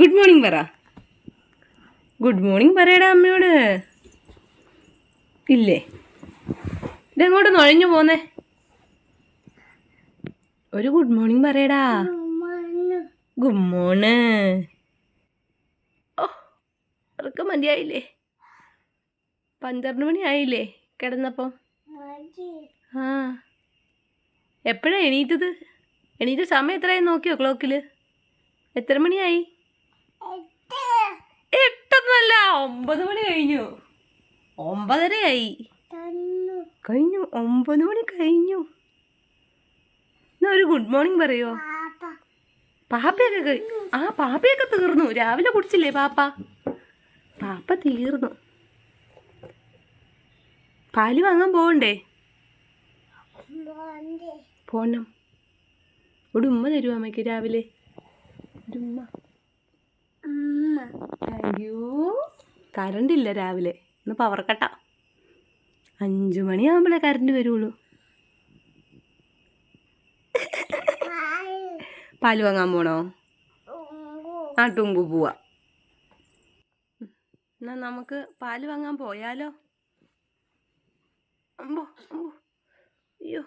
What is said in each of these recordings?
Morning പറ good morning പറയടാ അമ്മയോട്. ഇല്ലേ? ഇതെങ്ങോട്ട് നുഴഞ്ഞു പോന്നേ? ഒരു ഗുഡ് മോർണിംഗ് പറയടാ. ഗുഡ് മോണ് ഓ അവർക്ക് മതിയായില്ലേ? പന്ത്രണ്ട് മണി ആയില്ലേ കിടന്നപ്പം? ആ. എപ്പോഴാ എണീറ്റത്? എണീറ്റ സമയം എത്രയായി നോക്കിയോ ക്ലോക്കിൽ എത്ര മണിയായി? എട്ടെന്നല്ല ഒമ്പത് മണി കഴിഞ്ഞു. ഒമ്പതരയായി. കഴിഞ്ഞു. ഒമ്പത് മണി കഴിഞ്ഞു. എന്നാ ഒരു ഗുഡ് മോർണിംഗ് പറയോ? പാപ്പയൊക്കെ കഴിഞ്ഞു ആ പാപ്പയൊക്കെ തീർന്നു. രാവിലെ കുടിച്ചില്ലേ പാപ്പ? പാപ്പ തീർന്നു. പാൽ വാങ്ങാൻ പോകണ്ടേ പോണം. ഒരു ഉമ്മ തരുമോ അമ്മയ്ക്ക് രാവിലെ? ഒരു ഉമ്മ. താങ്ക് യു കറണ്ട് ഇല്ല രാവിലെ. ഇന്ന് പവർ കട്ടാ അഞ്ചു മണിയാകുമ്പോഴേ കറണ്ട് വരുള്ളൂ. പാൽ വാങ്ങാൻ പോണോ? ടുങ്കു പോവാ. എന്നാ നമുക്ക് പാൽ വാങ്ങാൻ പോയാലോ? അമ്പോ അമ്പോ. അയ്യോ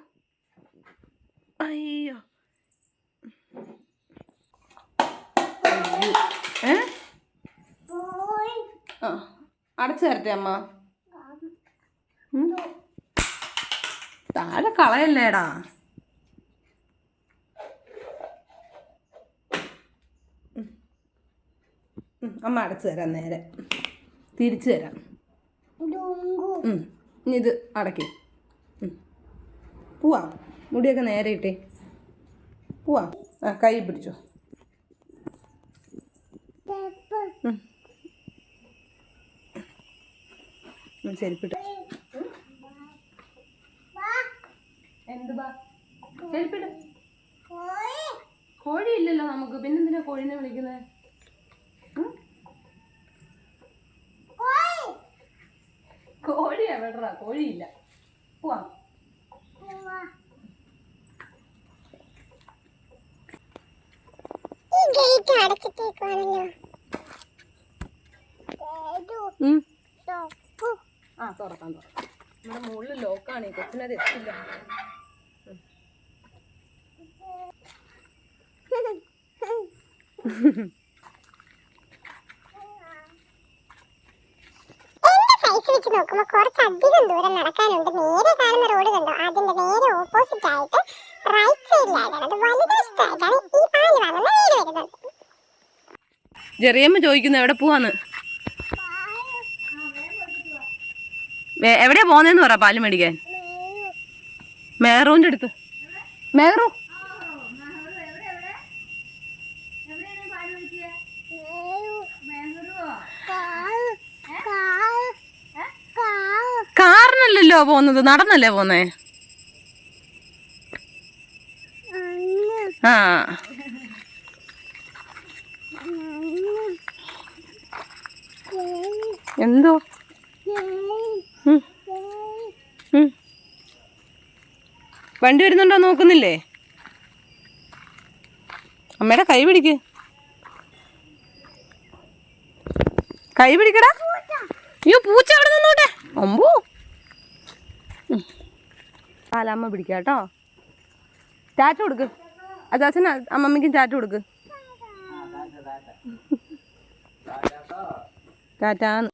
അയ്യോ. അയ്യോ. അടച്ചു തരട്ടെ അമ്മ. താഴെ കളയല്ലേടാ. അമ്മ അടച്ചു തരാം നേരെ. തിരിച്ചു തരാം. ഇനി ഇത് അടക്കി പോവാം. മുടിയൊക്കെ നേരെ ഇട്ടേ. പോവാം. ആ കൈ പിടിച്ചോ. ഉം, ചെരുപ്പിട്ട്. എന്ത് ബാ ചെരുപ്പിട്ട് കോഴി ഇല്ലല്ലോ നമുക്ക്. പിന്നെന്തിനാ കോഴിനെ വിളിക്കുന്നത് കോഴി എവിടാ കോഴിയില്ല. പോവാം. ഗേറ്റ് അടച്ചിട്ടേക്കുവാണല്ലോ. ആ തുറക്കാം തുറക്കാം. നമ്മുടെ മുകളിൽ ലോക്കാണ് ഈ കൊച്ചിനത് എത്തില്ല വെച്ച് നോക്കുമ്പോ കുറച്ചധികം ദൂരം നടക്കാനുണ്ട്. നേരെ കാണുന്ന റോഡ് കണ്ടോ? അതിന്റെ നേരെ ഓപ്പോസിറ്റ് ആയിട്ട് റൈറ്റ് സൈഡിലായിട്ടാണ് അത് വലതുവശത്തായിട്ടാണ് ഈ പാൽ വാങ്ങുന്ന വീട് വരുന്നത്. ചെറിയമ്മ ചോദിക്കുന്നു എവിടെ പോവാന്ന്? എവിടെയാ പോന്നേന്ന് പറ പാൽ മേടിക്കാൻ. മേറൂന്റെ അടുത്ത്. മേറു. കാറിനല്ലല്ലോ പോകുന്നത്? നടന്നല്ലേ പോന്നേ ആ. എന്തോ. വണ്ടി വരുന്നുണ്ടോ നോക്കുന്നില്ലേ? അമ്മയുടെ കൈ പിടിക്ക്. കൈ പിടിക്കടാ. അയ്യോ പൂച്ച അവിടെ നിന്നോട്ടെ. ഒമ്പോ കാലമ്മ പിടിക്കാം കേട്ടോ. ടാറ്റ കൊടുക്ക്. അച്ചാച്ചന് അമ്മമ്മയ്ക്കും ടാറ്റ കൊടുക്ക്. ടാറ്റാന്ന്.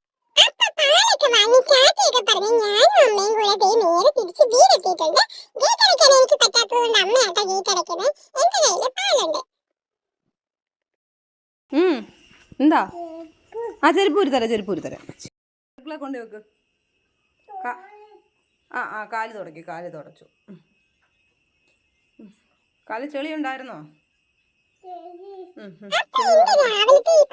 പറഞ്ഞ് ഞാനും അമ്മയും കൂടെ ദേ നേരെ തിരിച്ച് വീടെത്തിയിട്ടുണ്ട്. ഗേറ്റ് അടയ്ക്കാൻ എനിക്ക് പറ്റാത്തതുകൊണ്ട് അമ്മയാട്ടോ ഗേറ്റ് അടയ്ക്കുന്നത് എന്റെ കയ്യിൽ പാലുണ്ട്. ഉം. എന്താ? ആ ചെരുപ്പ് ഒരു തരാം ചെരുപ്പ് ഒരു തരാം കൊണ്ട് വെക്ക്. ആ ആ കാൽ തുടക്കി കാൽ തുടച്ചു. കാൽ ചെളി ഉണ്ടായിരുന്നോ രാവിലത്തെ ഈ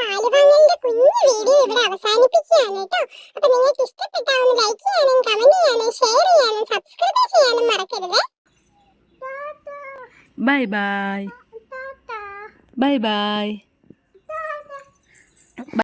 കുഞ്ഞു വീഡിയോ ഇവിടെ അവസാനിപ്പിക്കുകയാണ് കേട്ടോ. അപ്പൊ നിങ്ങൾക്ക് ഇഷ്ടപ്പെട്ടാൽ ഒന്ന് ലൈക്ക് ചെയ്യാനും കമന്റ് ചെയ്യാനും ഷെയർ ചെയ്യാനും സബ്സ്ക്രൈബ് ചെയ്യാനും മറക്കരുത്. Bye bye bye bye